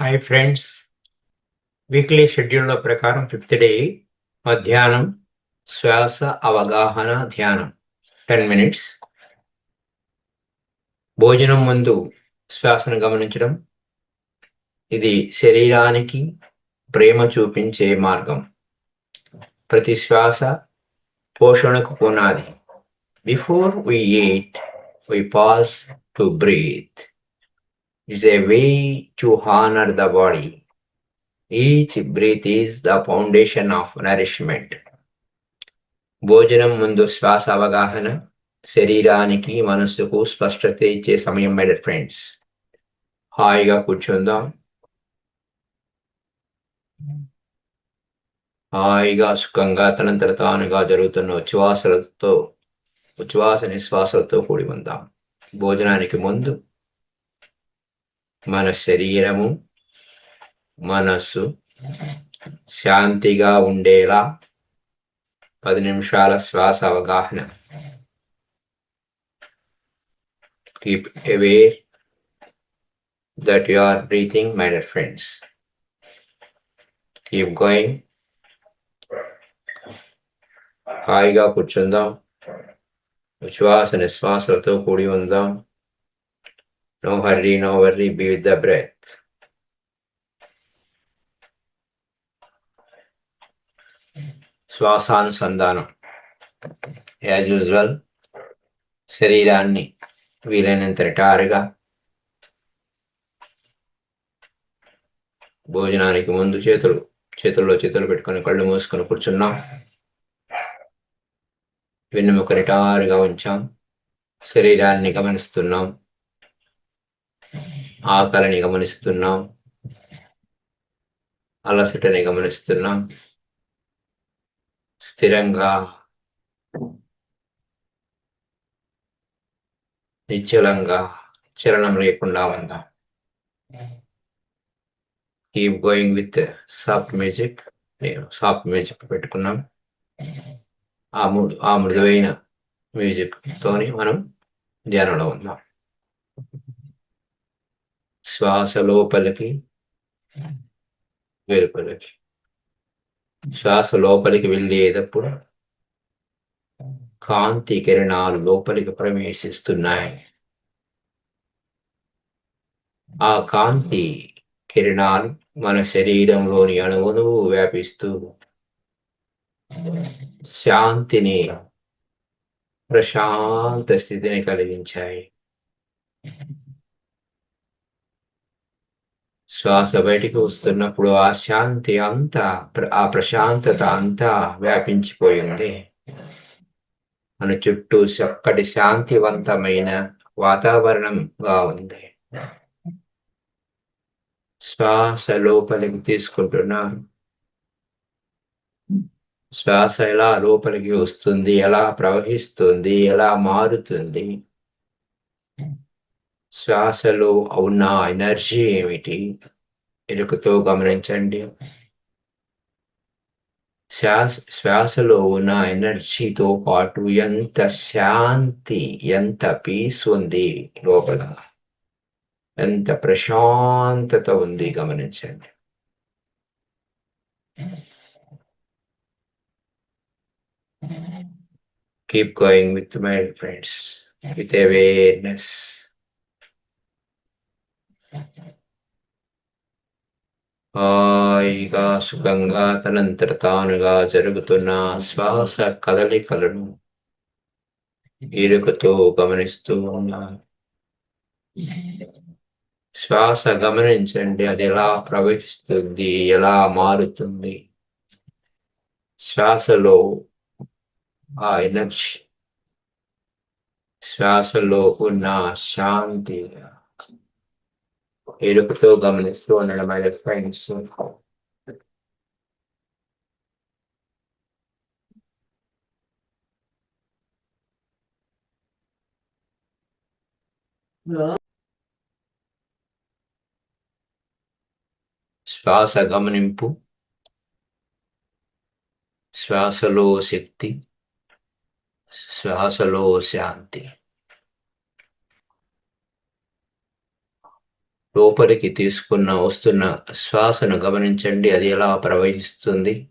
Hi friends weekly షెడ్యూల్లో ప్రకారం fifth day మధ్యాహ్నం శ్వాస అవగాహన ధ్యానం. టెన్ మినిట్స్ భోజనం ముందు శ్వాసను గమనించడం. ఇది శరీరానికి ప్రేమ చూపించే మార్గం. ప్రతి శ్వాస పోషణకు పునాది. Before we eight we pass to breathe is a way to honor the body. Each breath is the foundation of nourishment. భోజనం ముందు శ్వాస అవగాహన శరీరానికి మనస్సుకు స్పష్టత ఇచ్చే సమయం మేడర్ ఫ్రెండ్స్ హాయిగా కూర్చుందాం హాయిగా సుఖంగా తనంతర తానుగా జరుగుతున్న ఉచ్ఛ్వాసలతో ఉచ్ఛ్వాస నిశ్వాసలతో కూడి ఉందాం భోజనానికి ముందు మన శరీరము మనస్సు శాంతిగా ఉండేలా పది నిమిషాల శ్వాస అవగాహన. Keep aware that you are breathing my dear friends keep going హాయిగా కూర్చుందాం. ఉచ్ఛ్వాస నిశ్వాసలతో కూడి ఉందాం. No hurry, no worry, be with the breath. శ్వాసానుసంధానం యాజ్ యూజువల్ శరీరాన్ని వీలైనంత రిటారుగా భోజనానికి ముందు చేతులు చేతుల్లో చేతులు పెట్టుకొని కళ్ళు మూసుకొని కూర్చున్నాం. వెన్నెముక రిటారుగా ఉంచాం. శరీరాన్ని గమనిస్తున్నాం. ఆకలిని గమనిస్తున్నాం అలసటని గమనిస్తున్నాం స్థిరంగా నిశ్చలంగా చలనం లేకుండా ఉందాం. Keep going with soft music నేను సాఫ్ట్ మ్యూజిక్ పెట్టుకున్నాం. ఆ మృదు ఆ మృదువైన మ్యూజిక్ తోని మనం ధ్యానంలో ఉందాం. శ్వాస లోపలికి వెలుపలికి శ్వాస లోపలికి వెళ్ళేటప్పుడు కాంతి కిరణాలు లోపలికి ప్రవేశిస్తున్నాయి. ఆ కాంతి కిరణాలు మన శరీరంలోని అణువును వ్యాపిస్తూ శాంతిని ప్రశాంత స్థితిని కలిగించాయి. శ్వాస బయటికి వస్తున్నప్పుడు ఆ శాంతి అంతా ఆ ప్రశాంతత అంతా వ్యాపించిపోయింది మన చుట్టూ చక్కటి శాంతివంతమైన వాతావరణంగా ఉంది. శ్వాస లోపలికి తీసుకుంటున్నాం. శ్వాస ఎలా లోపలికి వస్తుంది ఎలా ప్రవహిస్తుంది ఎలా మారుతుంది? శ్వాసలో ఉన్న ఎనర్జీ ఏమిటి? ఎరుకతో గమనించండి. శ్వాస శ్వాసలో ఉన్న ఎనర్జీతో పాటు ఎంత శాంతి ఎంత పీస్ ఉంది లోపల? ఎంత ప్రశాంతత ఉంది గమనించండి. Keep going with my friends with awareness హాయిగా సుఖంగా తనంతట తానుగా జరుగుతున్న శ్వాస కదలికలను ఇరుకుతో గమనిస్తూ ఉన్నారు శ్వాస గమనించండి అది ఎలా ప్రవహిస్తుంది ఎలా మారుతుంది? శ్వాసలో ఆ ఎనర్జీ శ్వాసలో ఉన్న శాంతి ఎరుపుతో గమనిస్తూ ఉండడం మై ఫ్రెండ్స్ శ్వాస గమనింపు శ్వాసలో శక్తి శ్వాసలో శాంతి లోపలికి తీసుకున్న వస్తున్న శ్వాసను గమనించండి. అది ఎలా ప్రవహిస్తుంది?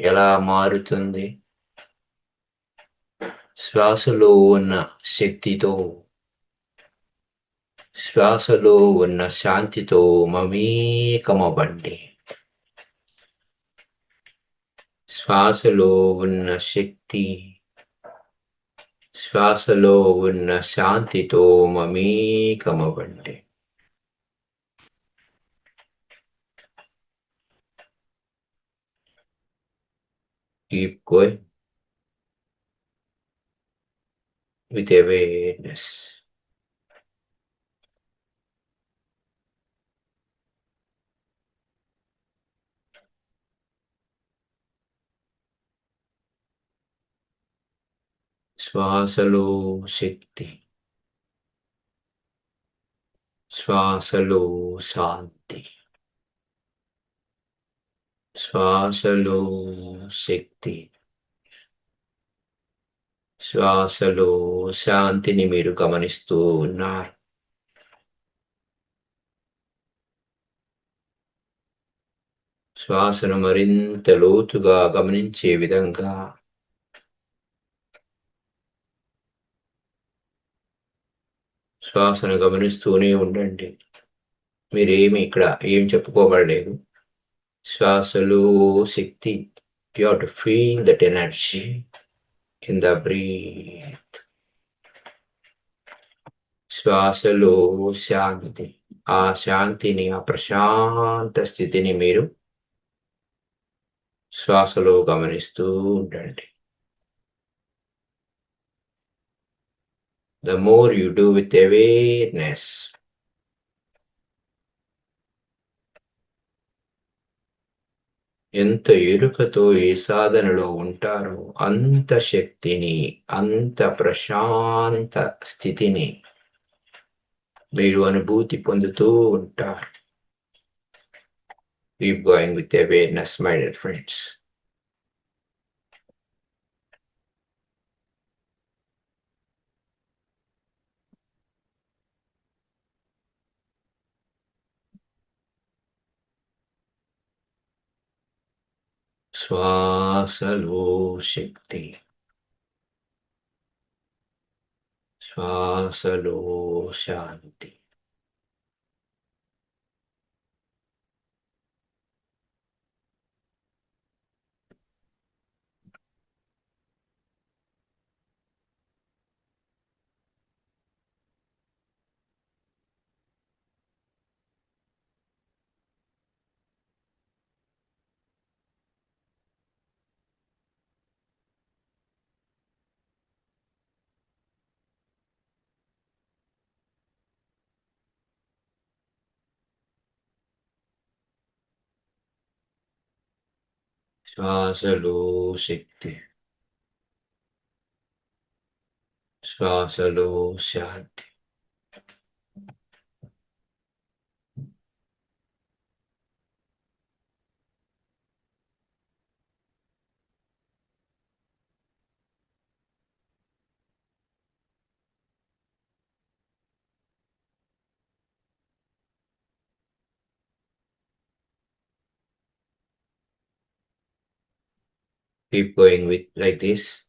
ఎలా మారుతుంది? శ్వాసలో ఉన్న శక్తితో శ్వాసలో ఉన్న శాంతితో మమేకమవ్వండి. శ్వాసలో ఉన్న శక్తి శ్వాసలో ఉన్న శాంతితో మమేకమవ్వండి. Keep going with awareness. శ్వాసలో శక్తి శ్వాసలో శాంతి శ్వాసలో శక్తి. శ్వాసలో శాంతిని మీరు గమనిస్తూ ఉన్నారు. శ్వాసను మరింత లోతుగా గమనించే విధంగా శ్వాసను గమనిస్తూనే ఉండండి. మీరేమి ఇక్కడ ఏం చెప్పుకోబడలేదు శ్వాసలో శక్తి you have to feel that energy in the breath. శ్వాసలో శాంతి. ఆ శాంతిని ఆ ప్రశాంత స్థితిని మీరు శ్వాసలో గమనిస్తూ ఉండండి. The more you do with awareness, ఎంత ఎరుకతో ఏ సాధనలో ఉంటారో అంత శక్తిని అంత ప్రశాంత స్థితిని మీరు అనుభూతి పొందుతూ ఉంటారు. Keep going with awareness my dear friends శ్వాసలో శక్తి శ్వాసలో శాంతి శ్వాసలో శక్తి keep going with like this.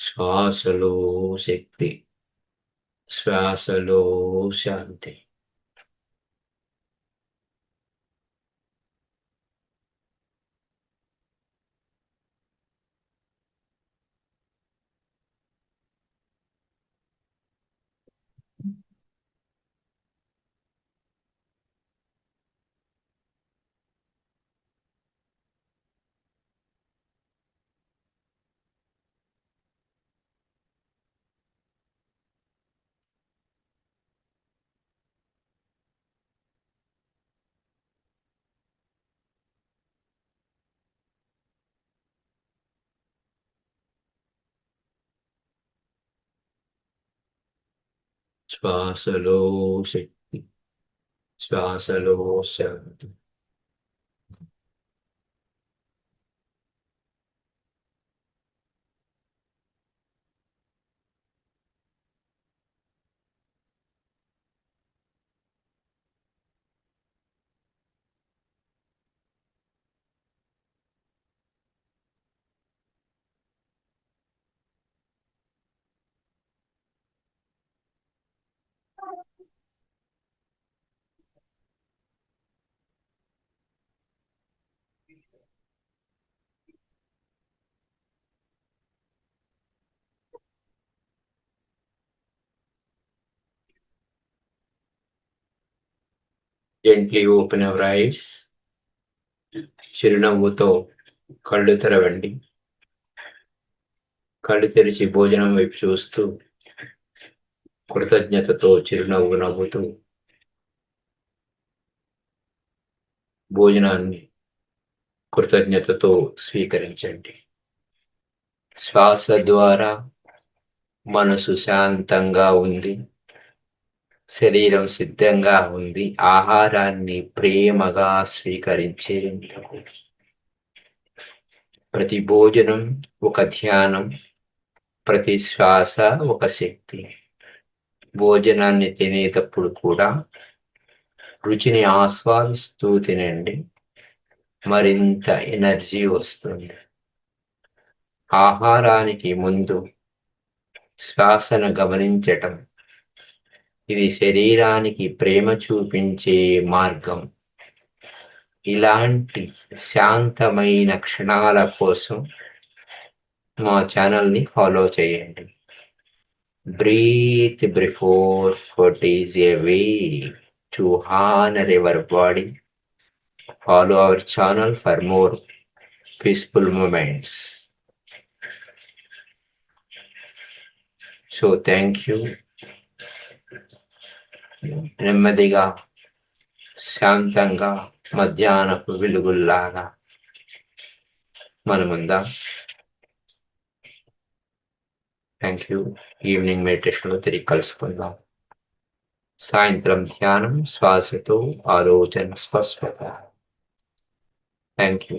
சுவாசலோ சக்தி శ్వాసలో శాంతి శ్వాసలో శక్తి జెంట్లీ ఓపెన్ అవర్ ఐస్ చిరునవ్వుతో కళ్ళు తెరవండి. కళ్ళు తెరిచి భోజనం వైపు చూస్తూ కృతజ్ఞతతో చిరునవ్వు నవ్వుతూ భోజనాన్ని కృతజ్ఞతతో స్వీకరించండి. శ్వాస ద్వారా మనసు శాంతంగా ఉంది. శరీరం సిద్ధంగా ఉంది. ఆహారాన్ని ప్రేమగా స్వీకరించేందుకు. ప్రతి భోజనం ఒక ధ్యానం ప్రతి శ్వాస ఒక శక్తి. భోజనాన్ని తినేటప్పుడు కూడా రుచిని ఆస్వాదిస్తూ తినండి. మరింత ఎనర్జీ వస్తుంది. ఆహారానికి ముందు శ్వాసను గమనించటం. ఇది శరీరానికి ప్రేమ చూపించే మార్గం. ఇలాంటి శాంతమైన క్షణాల కోసం మా ఛానల్ని ఫాలో చేయండి. Breath before fort is a way to honour ever body. Follow our channel for more peaceful moments. So thank you నెమ్మదిగా శాంతంగా మధ్యాహ్నపు వెలుగుల్లాగా మనముందా. థ్యాంక్ యూ ఈవినింగ్ మెడిటేషన్లో తిరిగి కలుసుకుందాం. సాయంత్రం ధ్యానం శ్వాసతో ఆలోచన స్పష్టత. Thank you